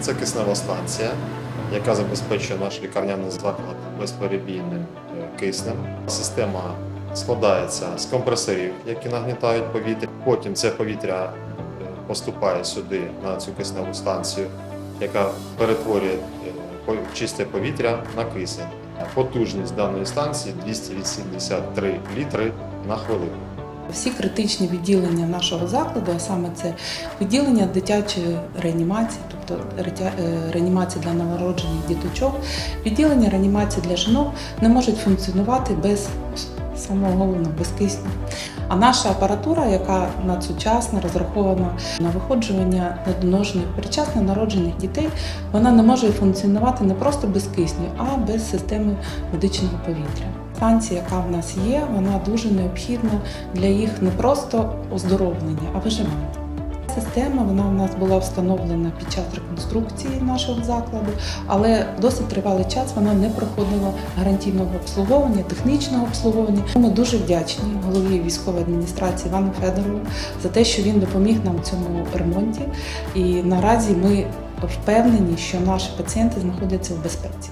Це киснева станція, яка забезпечує наш лікарняний заклад безперебійним е, киснем. Система складається з компресорів, які нагнітають повітря. Потім це повітря е, поступає сюди на цю кисневу станцію, яка перетворює е, чисте повітря на кисень. Потужність даної станції 283 літри на хвилину. Всі критичні відділення нашого закладу, а саме це відділення дитячої реанімації, тобто е, для новороджених діточок, відділення реанімації для жінок не можуть функціонувати без самого головного, без кисню. А наша апаратура, яка надсучасна, розрахована на виходжування недоношених передчасно народжених дітей, вона не може функціонувати не просто без кисню, а без системи медичного повітря. Станція, яка в нас є, вона дуже необхідна для їх не просто оздоровлення, а виживання. Система вона в нас була встановлена під час реконструкції нашого закладу, але досить тривалий час вона не проходила гарантійного обслуговування, технічного обслуговування. Ми дуже вдячні голові військової адміністрації Івану Федорову за те, що він допоміг нам в цьому ремонті. І наразі ми впевнені, що наші пацієнти знаходяться в безпеці.